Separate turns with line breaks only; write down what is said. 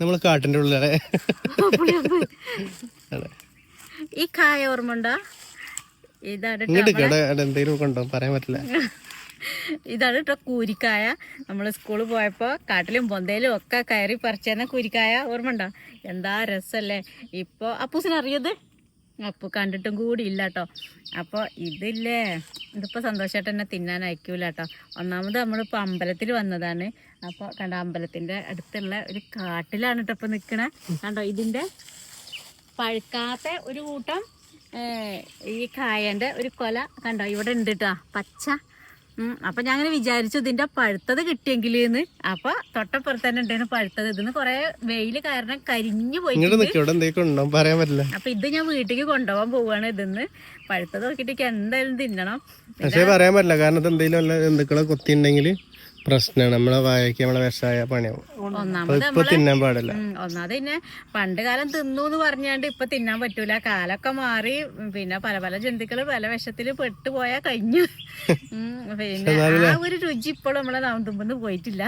നമ്മൾ കാട്ടിന്റെ ഉള്ളിലെ
ഈ കായ ഓർമ്മ ഉണ്ടോ? ഇതാണ്
എന്തെങ്കിലും പറയാൻ പറ്റില്ല.
ഇതാണ് കേട്ടോ കൂരിക്കായ. നമ്മൾ സ്കൂളിൽ പോയപ്പോൾ കാട്ടിലും പൊന്തയിലും ഒക്കെ കയറി പറിച്ചെന്ന കൂരിക്കായ. ഓർമ്മ ഉണ്ടോ? എന്താ രസമല്ലേ ഇപ്പോൾ അപ്പൂസിനറിയത് അപ്പു കണ്ടിട്ടും കൂടി ഇല്ല കേട്ടോ. അപ്പോൾ ഇതില്ലേ? ഇതിപ്പോൾ സന്തോഷമായിട്ട് തന്നെ തിന്നാൻ അയക്കൂല കേട്ടോ ഒന്നാമത് നമ്മളിപ്പോൾ അമ്പലത്തിൽ വന്നതാണ്. അപ്പോൾ കണ്ട അമ്പലത്തിന്റെ അടുത്തുള്ള ഒരു കാട്ടിലാണ് കേട്ടോ ഇപ്പോൾ നിൽക്കണേ കണ്ടോ ഇതിന്റെ പഴുക്കാത്ത ഒരു കൂട്ടം ഈ കായന്റെ ഒരു കൊല കണ്ടോ ഇവിടെ ഉണ്ട് കേട്ടോ പച്ച അപ്പൊ ഞാൻ അങ്ങനെ വിചാരിച്ചു ഇതിന്റെ പഴുത്തത് കിട്ടിയെങ്കിലെന്ന്. അപ്പൊ തൊട്ടപ്പുറത്ത് തന്നെ ഉണ്ടായിരുന്നു പഴുത്തത്. ഇതിന്ന് കൊറേ വെയിൽ കാരണം കരിഞ്ഞു
പോയിട്ടുണ്ട് പറയാൻ പറ്റില്ല.
അപ്പൊ ഇത് ഞാൻ വീട്ടിലേക്ക് കൊണ്ടുപോകാൻ പോവാണ് ഇതിന്ന്. പഴുത്തത് നോക്കിട്ട് എന്തായാലും തിന്നണം.
പക്ഷേ പറയാൻ പറ്റില്ല. കാരണം ഇത് എന്തെങ്കിലും ജന്തുക്കളെ കുത്തിണ്ടെങ്കിൽ പ്രശ്നമാണ് നമ്മളെ വായക്ക് നമ്മളെ വിഷമായ പണിയാവും.
ഒന്നാമത് ഒന്നാമത് പിന്നെ പണ്ട് കാലം തിന്നു എന്ന് പറഞ്ഞാണ്ട് ഇപ്പൊ തിന്നാൻ പറ്റൂല. കാലൊക്കെ മാറി പിന്നെ പല പല ജന്തുക്കൾ പല വിഷത്തിൽ പെട്ടുപോയാ കഴിഞ്ഞു. പിന്നെ ആ ഒരു രുചി ഇപ്പോഴും നമ്മളെ നാമത്തുമ്പന്ന് പോയിട്ടില്ല.